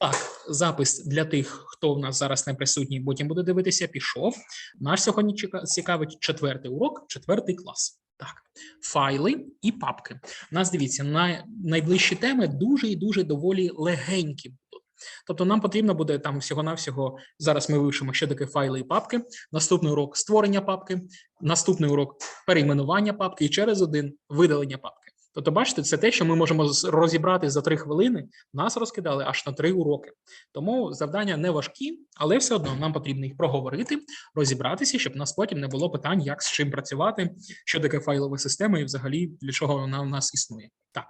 Так, запис для тих, хто в нас зараз не присутній, потім буде дивитися, пішов. Наш сьогодні цікавить четвертий урок, четвертий клас. Так, файли і папки. У нас дивіться, на найближчі теми дуже і дуже доволі легенькі будуть. Тобто нам потрібно буде там всього-навсього. Зараз ми вивчимо, що таке файли і папки. Наступний урок створення папки, наступний урок перейменування папки і через один видалення папки. Тобто, бачите, це те, що ми можемо розібрати за три хвилини. Нас розкидали аж на три уроки. Тому завдання не важкі, але все одно нам потрібно їх проговорити, розібратися, щоб нас потім не було питань, як з чим працювати, що таке файлова система і взагалі для чого вона у нас існує. Так,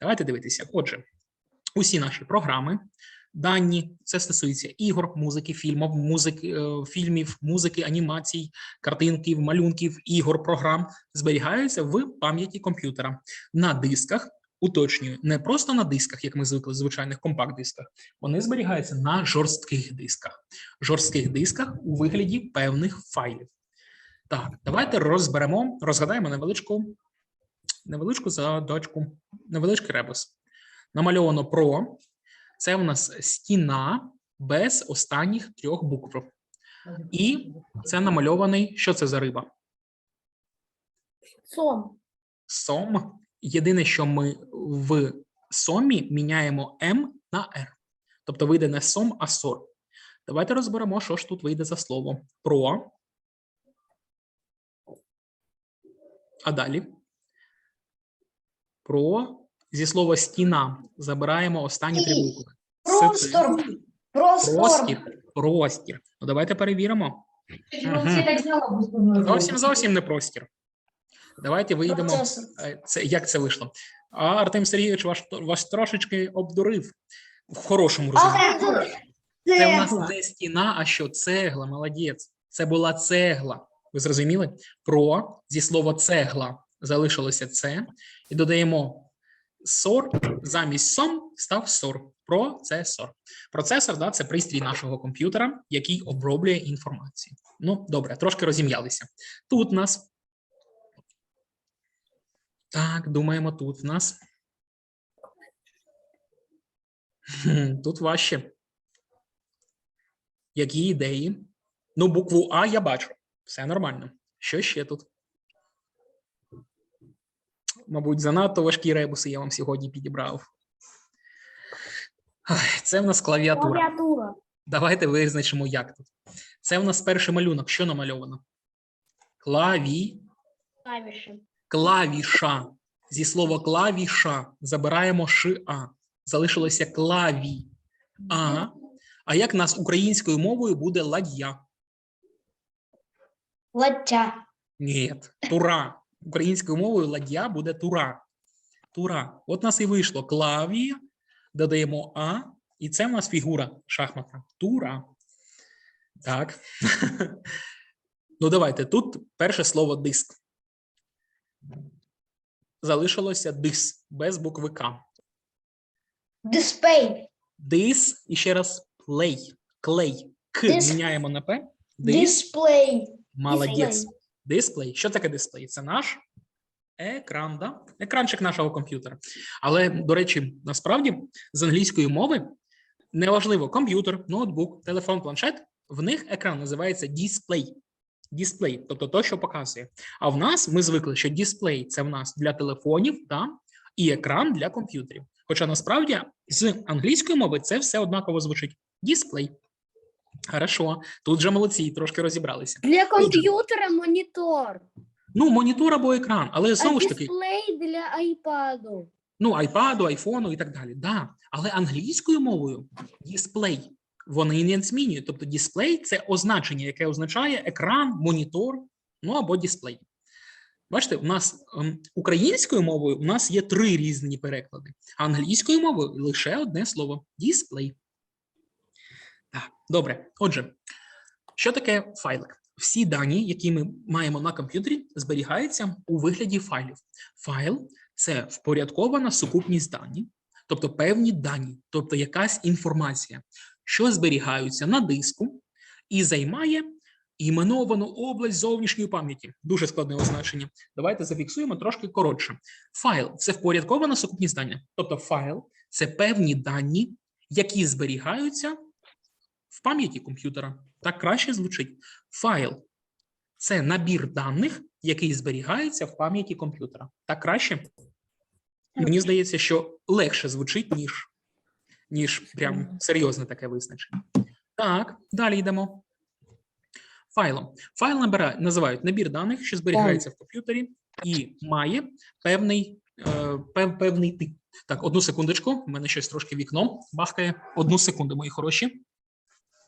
давайте дивитися. Отже, усі наші програми. Дані це стосується ігор, музики, фільмів, музики, е, фільмів, музики, анімацій, картинків, малюнків, ігор, програм зберігаються в пам'яті комп'ютера на дисках. Уточнюю, не просто на дисках, як ми звикли звичайних компакт-дисках. Вони зберігаються на жорстких дисках, жорстких дисках у вигляді певних файлів. Так, давайте розберемо, розгадаємо невеличку, невеличку задачку, невеличкий ребус. Намальовано про це в нас стіна без останніх трьох букв. І це намальований. Що це за риба? Сом. Сом. Єдине, що ми в сомі міняємо М на Р. Тобто вийде не сом, а сор. Давайте розберемо, що ж тут вийде за слово. Про. А далі. Про. Зі слова стіна забираємо останні три букви. Простор. Простор. Простір. Простір. Ну, давайте перевіримо. Зовсім зовсім не простір. Давайте вийдемо. Е, Це як це вийшло? А Артем Сергійович ваш, вас трошечки обдурив в хорошому розумінні. Це у нас не стіна, а що цегла, молодець. Це була цегла. Ви зрозуміли? Про зі слова цегла залишилося це, і додаємо сор замість сом став сор. Процесор. Процесор да, це пристрій нашого комп'ютера, який оброблює інформацію. Ну, добре, трошки розім'ялися. Тут нас. Так, думаємо, тут в нас. Тут важче. Які ідеї? Ну, букву А я бачу. Все нормально. Що ще тут? Мабуть, занадто важкі ребуси я вам сьогодні підібрав. Це в нас клавіатура. Клавіатура. Давайте визначимо, як тут. Це в нас перший малюнок. Що намальовано? Клаві, Клавіші. клавіша. Зі слова клавіша забираємо ша. Залишилося клаві. А. А як нас українською мовою буде ладья? Лаття. Ні, тура. Українською мовою ладья буде тура. Тура. От нас і вийшло клаві, додаємо А, і це в нас фігура шахматна. Тура. Так. ну, давайте. Тут перше слово диск. Залишилося дис без букви К. Дисплей. Дис і ще раз плей. Клей. К Дис- міняємо на П. Дис. Дисплей. Молодець. Дисплей. Що таке дисплей? Це наш екран, да? екранчик нашого комп'ютера. Але, до речі, насправді з англійської мови неважливо комп'ютер, ноутбук, телефон, планшет. В них екран називається дисплей. Дисплей, тобто то, що показує. А в нас ми звикли, що дисплей це в нас для телефонів, да? і екран для комп'ютерів. Хоча насправді з англійської мови це все однаково звучить. Дисплей. Хорошо, тут же молодці, трошки розібралися. Для комп'ютера монітор. Ну, монітор або екран, але знову ж таки, дисплей для айпаду. ну, айпаду, айфону і так далі. Да. Але англійською мовою дисплей вони не змінюють. Тобто дисплей це означення, яке означає екран, монітор, ну або дисплей. Бачите, у нас ем, українською мовою у нас є три різні переклади, а англійською мовою лише одне слово дисплей. Добре. Отже, що таке файлик? Всі дані, які ми маємо на комп'ютері, зберігаються у вигляді файлів. Файл це впорядкована сукупність дані, тобто певні дані, тобто якась інформація, що зберігаються на диску і займає іменовану область зовнішньої пам'яті. Дуже складне означення. Давайте зафіксуємо трошки коротше. Файл це впорядкована сукупність дані. Тобто файл це певні дані, які зберігаються в пам'яті комп'ютера. Так краще звучить. Файл це набір даних, який зберігається в пам'яті комп'ютера. Так краще? Мені здається, що легше звучить, ніж, ніж прям серйозне таке визначення. Так, далі йдемо. Файлом. Файл набирає, називають набір даних, що зберігається в комп'ютері, і має певний, е, певний тип. Так, одну секундочку. У мене щось трошки вікно бахкає. Одну секунду, мої хороші.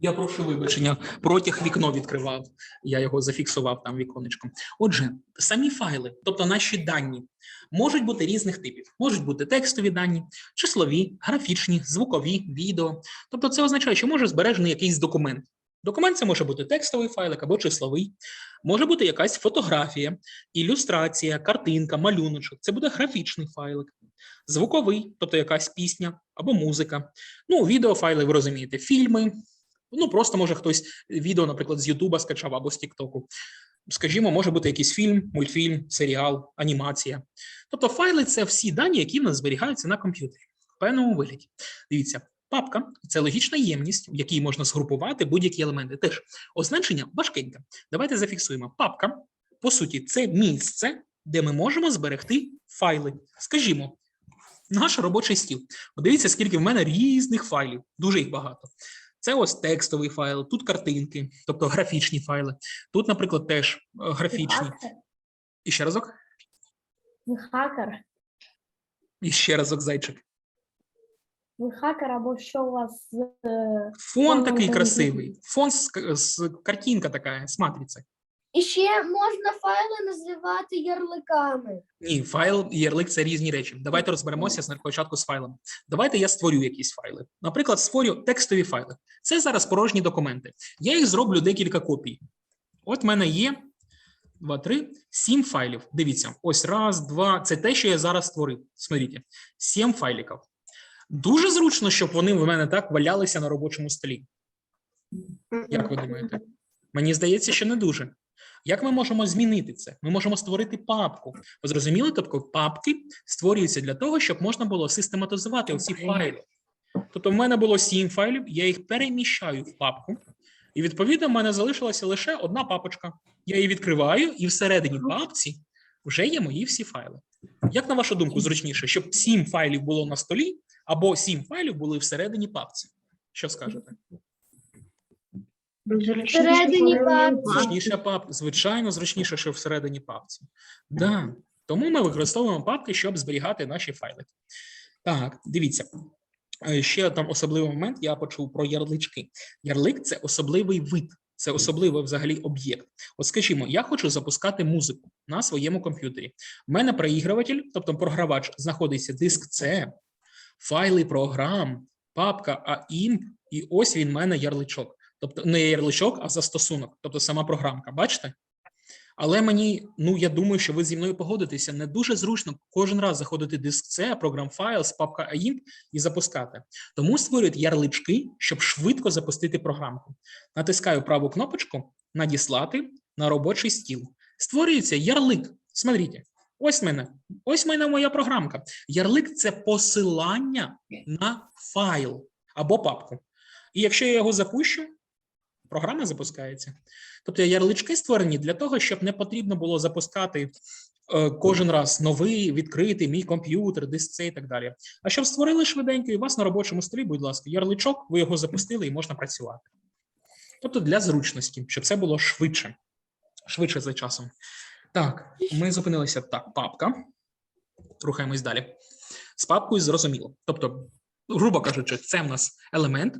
Я прошу вибачення, протяг вікно відкривав. Я його зафіксував там віконечком. Отже, самі файли, тобто наші дані, можуть бути різних типів. Можуть бути текстові дані, числові, графічні, звукові, відео. Тобто, це означає, що може збережений якийсь документ. Документ це може бути текстовий файлик або числовий, може бути якась фотографія, ілюстрація, картинка, малюночок. Це буде графічний файлик, звуковий, тобто якась пісня або музика. Ну, відеофайли, ви розумієте, фільми. Ну, просто може хтось відео, наприклад, з Ютуба скачав або з Тіктоку. Скажімо, може бути якийсь фільм, мультфільм, серіал, анімація. Тобто, файли це всі дані, які в нас зберігаються на комп'ютері в певному вигляді. Дивіться, папка це логічна ємність, в якій можна згрупувати будь-які елементи. Теж означення важкеньке. Давайте зафіксуємо. Папка, по суті, це місце, де ми можемо зберегти файли. Скажімо, наш робочий стіл. Подивіться, скільки в мене різних файлів, дуже їх багато. Це ось текстовий файл, тут картинки, тобто графічні файли. Тут, наприклад, теж е, графічні. І ще разок, Ви хакер? і ще разок зайчик. Ви хакер або що у вас з е, Фон такий красивий. Фон з, з картинка така, з матриці. І ще можна файли називати ярликами. Ні, файл і ярлик це різні речі. Давайте розберемося на початку з файлами. Давайте я створю якісь файли. Наприклад, створю текстові файли. Це зараз порожні документи. Я їх зроблю декілька копій. От в мене є два, три, сім файлів. Дивіться, ось раз, два. Це те, що я зараз створив. Смотрите, сім файликів. Дуже зручно, щоб вони в мене так валялися на робочому столі. Як ви думаєте? Мені здається, що не дуже. Як ми можемо змінити це? Ми можемо створити папку. Ви зрозуміли? Тобто папки створюються для того, щоб можна було систематизувати оці файли. Тобто, в мене було сім файлів, я їх переміщаю в папку, і відповідно в мене залишилася лише одна папочка. Я її відкриваю, і всередині папці вже є мої всі файли. Як на вашу думку, зручніше, щоб сім файлів було на столі, або сім файлів були всередині папці? Що скажете? Всередині папці. Зручніша папка, звичайно, зручніше, що всередині папці. Да. Тому ми використовуємо папки, щоб зберігати наші файли. Так, дивіться. Е, Ще там особливий момент я почув про ярлички. Ярлик це особливий вид, це особливий взагалі об'єкт. От скажімо, я хочу запускати музику на своєму комп'ютері. У мене проігруватель, тобто програвач, знаходиться диск C, файли програм, папка AIMP, і ось він в мене ярличок. Тобто не ярличок, а застосунок, тобто сама програмка. Бачите? Але мені, ну я думаю, що ви зі мною погодитеся, не дуже зручно кожен раз заходити в диск C, програм файл папка AIMP і запускати. Тому створюють ярлички, щоб швидко запустити програмку. Натискаю праву кнопочку Надіслати на робочий стіл. Створюється ярлик. Смотрите, ось мене, ось мене моя програмка. Ярлик це посилання на файл або папку. І якщо я його запущу, програма запускається. Тобто ярлички створені для того, щоб не потрібно було запускати е, кожен раз новий, відкритий мій комп'ютер, диск C і так далі. А щоб створили швиденько, і вас на робочому столі, будь ласка, ярличок, ви його запустили і можна працювати. Тобто для зручності, щоб це було швидше, швидше за часом. Так, ми зупинилися так, папка. Рухаємось далі. З папкою зрозуміло. Тобто, грубо кажучи, це в нас елемент,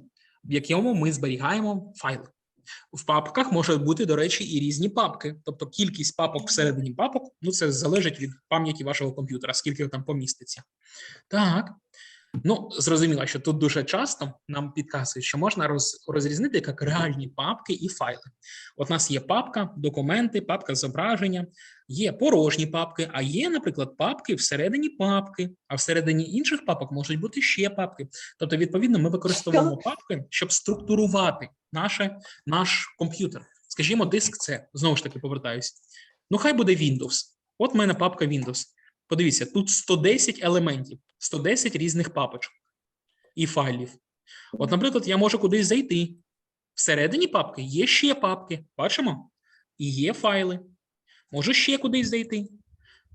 в якому ми зберігаємо файли. В папках можуть бути, до речі, і різні папки. Тобто кількість папок всередині папок, ну це залежить від пам'яті вашого комп'ютера, скільки там поміститься. Так, Ну, зрозуміло, що тут дуже часто нам підказують, що можна роз, розрізнити як реальні папки і файли. От у нас є папка, документи, папка зображення, є порожні папки, а є, наприклад, папки всередині папки, а всередині інших папок можуть бути ще папки. Тобто, відповідно, ми використовуємо папки, щоб структурувати наше, наш комп'ютер. Скажімо, диск це знову ж таки повертаюся. Ну, хай буде Windows. От в мене папка Windows. Подивіться, тут 110 елементів, 110 різних папочок і файлів. От, наприклад, я можу кудись зайти. Всередині папки є ще папки. Бачимо? І є файли. Можу ще кудись зайти.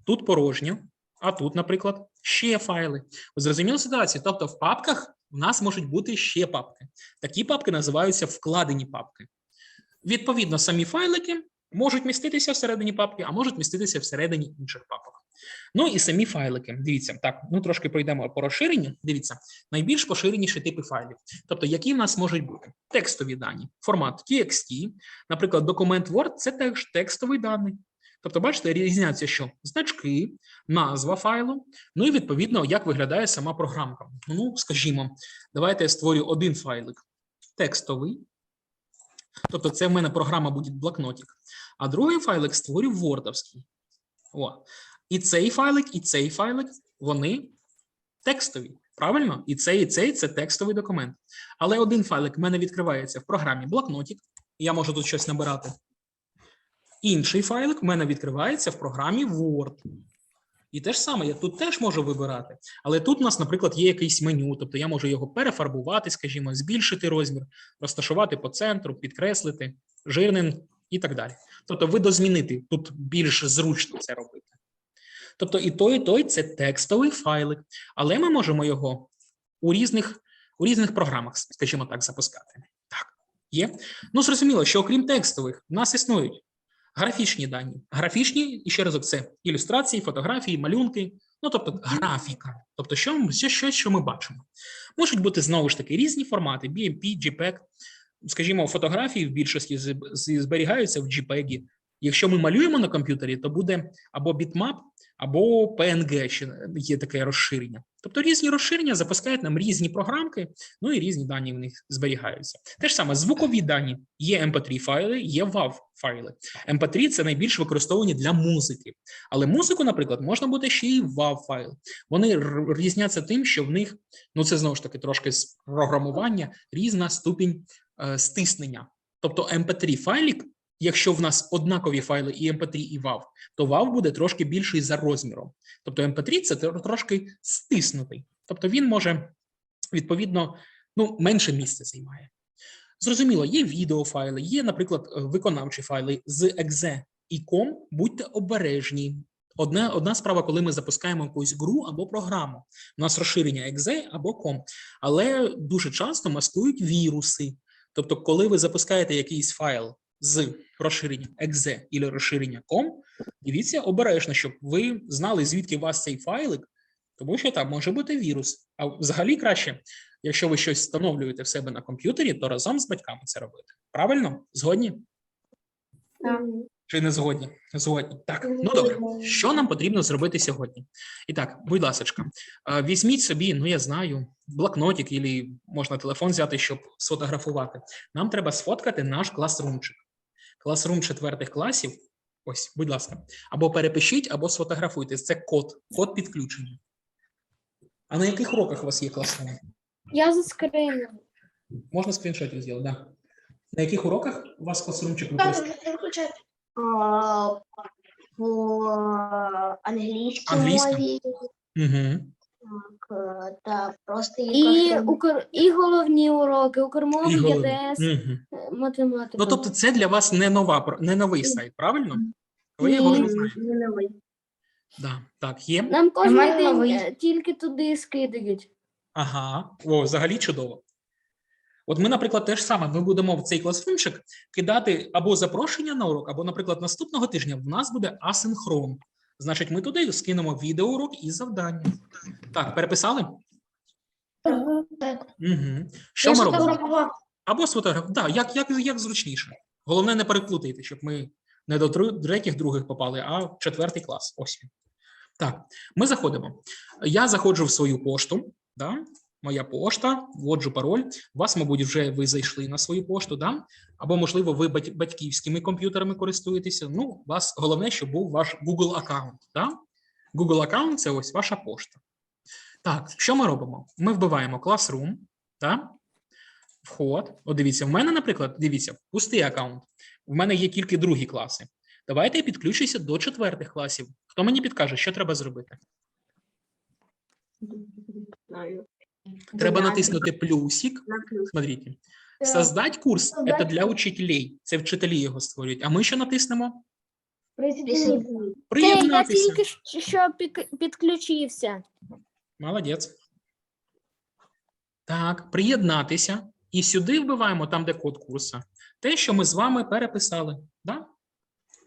Тут порожньо, а тут, наприклад, ще файли. Ви Зрозуміли ситуацію? Тобто, в папках у нас можуть бути ще папки. Такі папки називаються вкладені папки. Відповідно, самі файлики можуть міститися всередині папки, а можуть міститися всередині інших папок. Ну і самі файлики. Дивіться, так, ну трошки пройдемо по розширенню. Дивіться, найбільш поширеніші типи файлів. Тобто, які в нас можуть бути текстові дані, формат TXT, наприклад, документ Word це теж текстовий даний. Тобто, бачите, різняться, що значки, назва файлу, ну і відповідно, як виглядає сама програмка. Ну, скажімо, давайте я створю один файлик текстовий. Тобто, це в мене програма буде блокнотик. А другий файлик створю вордовський. О. І цей файлик, і цей файлик, вони текстові. Правильно? І цей, і цей це текстовий документ. Але один файлик в мене відкривається в програмі блокнотик. Я можу тут щось набирати. Інший файлик в мене відкривається в програмі Word. І те ж саме, я тут теж можу вибирати. Але тут у нас, наприклад, є якийсь меню, тобто я можу його перефарбувати, скажімо, збільшити розмір, розташувати по центру, підкреслити, жирним і так далі. Тобто видозмінити тут більш зручно це робити. Тобто і той, і той це текстовий файлик, але ми можемо його у різних, у різних програмах, скажімо так, запускати. Так, є. Ну, зрозуміло, що окрім текстових, в нас існують графічні дані. Графічні, і ще разок, це ілюстрації, фотографії, малюнки, ну тобто графіка. Тобто, що, що, щось, що ми бачимо. Можуть бути знову ж таки різні формати: BMP, JPEG. Скажімо, фотографії в більшості зберігаються в JPEG. Якщо ми малюємо на комп'ютері, то буде або bitmap, або PNG, ще є таке розширення. Тобто різні розширення запускають нам різні програмки, ну і різні дані в них зберігаються. Те ж саме звукові дані. Є MP3 файли, є WAV файли. MP3 – це найбільш використовані для музики. Але музику, наприклад, можна буде ще і WAV файл. Вони різняться тим, що в них, ну це знову ж таки трошки з програмування, різна ступінь е, стиснення. Тобто MP3 файлік, якщо в нас однакові файли і MP3, і WAV, то WAV буде трошки більший за розміром. Тобто MP3 це трошки стиснутий. Тобто він може, відповідно, ну, менше місця займає. Зрозуміло, є відеофайли, є, наприклад, е, виконавчі файли з exe і com. Будьте обережні. Одна, одна справа, коли ми запускаємо якусь гру або програму. У нас розширення exe або com, але дуже часто маскують віруси. Тобто, коли ви запускаєте якийсь файл з розширенням exe або розширення com, дивіться обережно, щоб ви знали, звідки у вас цей файлик, тому що там може бути вірус. А взагалі краще, якщо ви щось встановлюєте в себе на комп'ютері, то разом з батьками це робити. Правильно? Згодні? Так. Чи не згодні? Згодні. Так, ну добре. Що нам потрібно зробити сьогодні? І так, будь ласка, візьміть собі, ну я знаю, блокнотик, або можна телефон взяти, щоб сфотографувати. Нам треба сфоткати наш класрумчик. Класрум четвертих класів. Ось, будь ласка, або перепишіть, або сфотографуйте. Це код, код підключення. А на яких уроках у вас є класрум? Я заскринив. Можна скріншотів зробити, да. На яких уроках у вас класрумчик використовується? По англійській мові Угу. Так, е, та просто І, укр... і головні уроки, укрмова, І головне. ЄДС, Угу. математика. Ну, тобто, це для вас не нова не новий сайт, правильно? Ви його вже знаєте. Не новий. Да, так, є. Нам кожен мене день новий. е, тільки туди скидають. Ага. О, взагалі чудово. От ми, наприклад, те ж саме. Ми будемо в цей класрумчик кидати або запрошення на урок, або, наприклад, наступного тижня в нас буде асинхрон. Значить, ми туди скинемо відеоурок і завдання. Так, переписали? Так. Угу. Що ми робимо? Або сфотограф. Да, як, як, як зручніше. Головне не переплутайте, щоб ми не до третіх других попали, а в четвертий клас. Ось. Так, ми заходимо. Я заходжу в свою пошту. Да? Моя пошта, вводжу пароль. У вас, мабуть, вже ви зайшли на свою пошту, да? або, можливо, ви батьківськими комп'ютерами користуєтеся. Ну, у вас головне, щоб був ваш Google аккаунт. Да? Google аккаунт це ось ваша пошта. Так, що ми робимо? Ми вбиваємо Classroom, да? вход. От дивіться, в мене, наприклад, дивіться, пустий аккаунт. В мене є тільки другі класи. Давайте я підключуся до четвертих класів. Хто мені підкаже, що треба зробити? Треба натиснути плюсик. Смотрите. Создать курс – это для учителей. Це вчителі його створюють. А ми що натиснемо? Присоединиться. я Приєднатися. тільки що пік- підключився. Молодець. Так, приєднатися. І сюди вбиваємо там, де код курсу. Те, що ми з вами переписали. Да?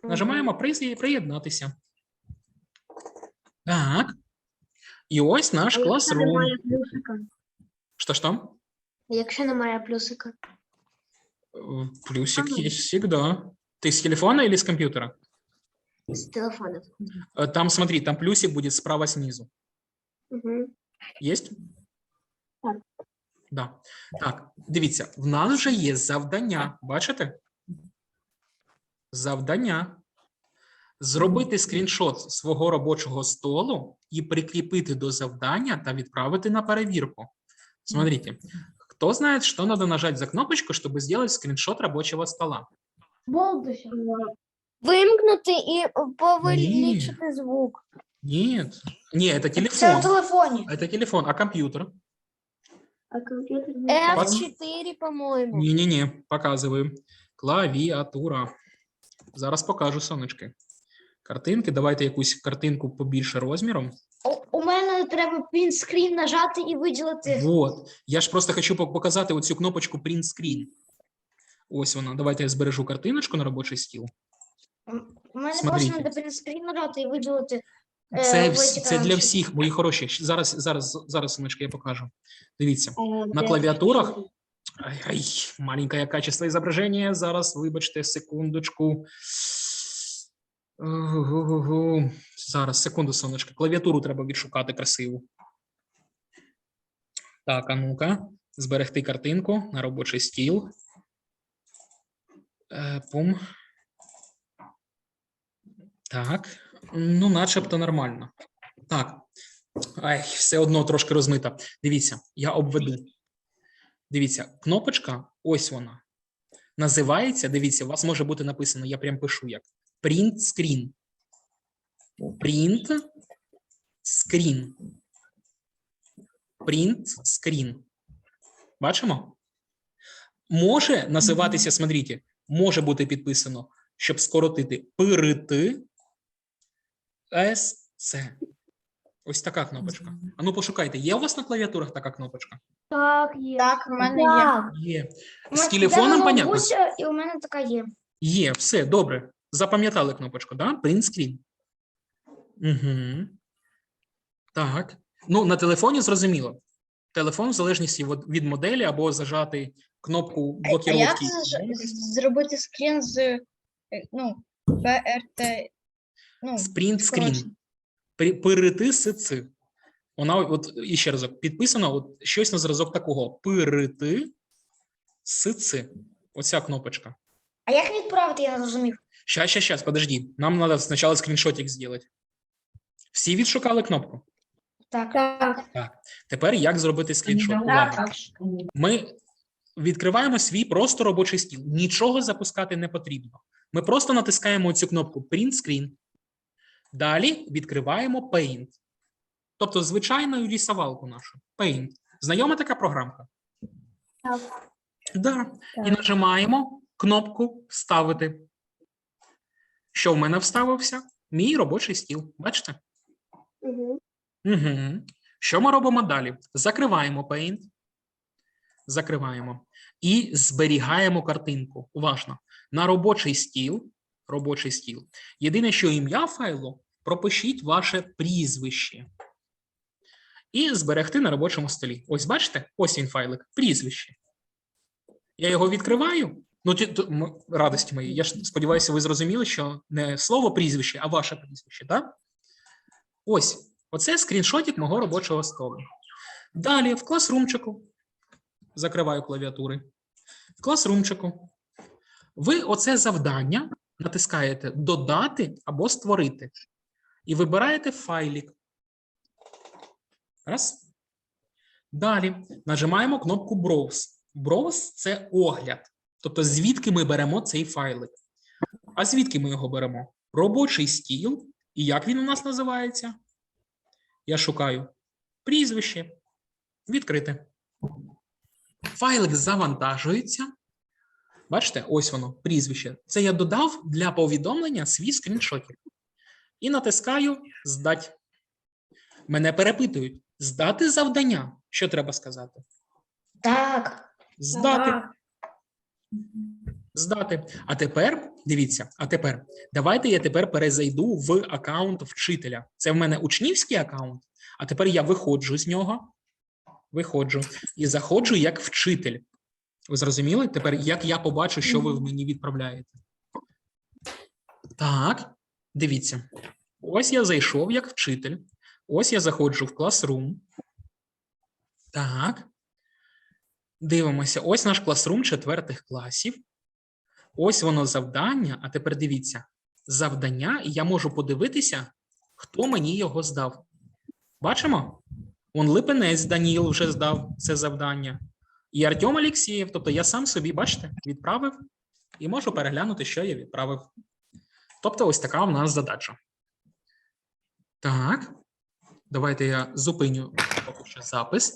Нажимаємо «Приз- приєднатися. Так. І ось наш класрум. Що ж там? Якщо немає плюсика. Э, Плюсик Ага. есть всегда. Ты с телефона или с компьютера? З телефону. Э, Там, смотри, там плюсик будет справа снизу. Угу. Есть? Так. Да. Так, дивіться, в нас вже є завдання. Бачите? Завдання. Зробити скріншот свого робочого столу і прикріпити до завдання та відправити на перевірку. Смотрите, кто знает, что надо нажать за кнопочку, чтобы сделать скриншот рабочего стола? Вимкнути і повеличити звук. Нет. Не, это Це в телефон. телефоні. Это телефон, а компьютер? А комп'ютер F4, по-моєму. Не-не-не, показываю. Клавіатура. Зараз покажу, сонечки. Картинки. Давайте якусь картинку побільше розміром. У, у мене треба принтскрін нажати і виділити. Вот. Я ж просто хочу показати оцю кнопочку Print Screen. Ось вона. Давайте я збережу картиночку на робочий стіл. У мене Смотрите. просто треба принтскрін нажати і виділити. е, Це, вс- це для екранчик. всіх, мої хороші. Зараз, зараз, зараз, сонечки, я покажу. Дивіться. Е, На клавіатурах Ай, ай, маленькое качество изображения. Зараз, вибачте, секундочку. Зараз, секунду, сонечко. Клавіатуру треба відшукати красиву. Так, а ну-ка. Зберегти картинку на робочий стіл. Е, Пум. Так. Ну, начебто нормально. Так. Ай, все одно трошки розмита. Дивіться, я обведу. Дивіться, кнопочка, ось вона. Називається, дивіться, у вас може бути написано, я прям пишу як. Print screen. Print screen. Print screen. Бачимо? Може називатися, смотрите, може бути підписано, щоб скоротити перейти SC. Ось така кнопочка. А ну пошукайте, є у вас на клавіатурах така кнопочка? Так, є. Так, в мене Так. Є. У З телефоном понятно? І у мене така є. Є, все, добре. Запам'ятали кнопочку, да? Print screen. Угу. Так. Ну, на телефоні зрозуміло. Телефон в залежності від, моделі або зажати кнопку А як блокіровки. з- з- зробити скрін з е, ну, ПРТ? Ну, screen. При- Перейти з ци. Вона, от іще разок, підписано от щось на зразок такого. Перейти з ци. Оця кнопочка. А як відправити, я не зрозумів. Щас, щас, щас, подожди. Нам надо спочатку скріншотик зробити. Всі відшукали кнопку? Так. Так. Тепер як зробити скріншот? Увага. Ми відкриваємо свій просто робочий стіл. Нічого запускати не потрібно. Ми просто натискаємо цю кнопку Print Screen. Далі відкриваємо Paint. Тобто звичайну рисовалку нашу. Paint. Знайома така програмка? Так. Да. І нажимаємо кнопку Вставити. Що в мене вставився? Мій робочий стіл. Бачите? Угу. Угу. Що ми робимо далі? Закриваємо Paint. Закриваємо. І зберігаємо картинку. Уважно. На робочий стіл. Робочий стіл. Єдине, що ім'я файлу, пропишіть ваше прізвище. І зберегти на робочому столі. Ось бачите? Ось він файлик. Прізвище. Я його відкриваю. Ну, ті- радості мої. Я ж сподіваюся, ви зрозуміли, що не слово прізвище, а ваше прізвище, так? Ось, оце скріншотик мого робочого столу. Далі в класрумчику. Закриваю клавіатури. В класрумчику. Ви оце завдання натискаєте Додати або створити. І вибираєте файлік. Раз. Далі нажимаємо кнопку Browse. Browse – це огляд. Тобто, звідки ми беремо цей файлик. А звідки ми його беремо? Робочий стіл. І як він у нас називається? Я шукаю прізвище. Відкрити. Файлик завантажується. Бачите, ось воно, прізвище. Це я додав для повідомлення свій скріншотик. І натискаю Здать. Мене перепитують: здати завдання. Що треба сказати? Так. Здати. Здати. А тепер дивіться, а тепер давайте я тепер перезайду в аккаунт вчителя. Це в мене учнівський аккаунт, а тепер я виходжу з нього, виходжу і заходжу як вчитель. Ви зрозуміли? Тепер як я побачу, що ви в мені відправляєте? Так, дивіться. Ось я зайшов як вчитель. Ось я заходжу в класрум. Так. Дивимося, ось наш класрум четвертих класів. Ось воно завдання. А тепер дивіться: завдання, і я можу подивитися, хто мені його здав. Бачимо? Он Липенець Даніл вже здав це завдання. І Артем Олексєєв. Тобто я сам собі, бачите, відправив і можу переглянути, що я відправив. Тобто, ось така в нас задача. Так. Давайте я зупиню запис.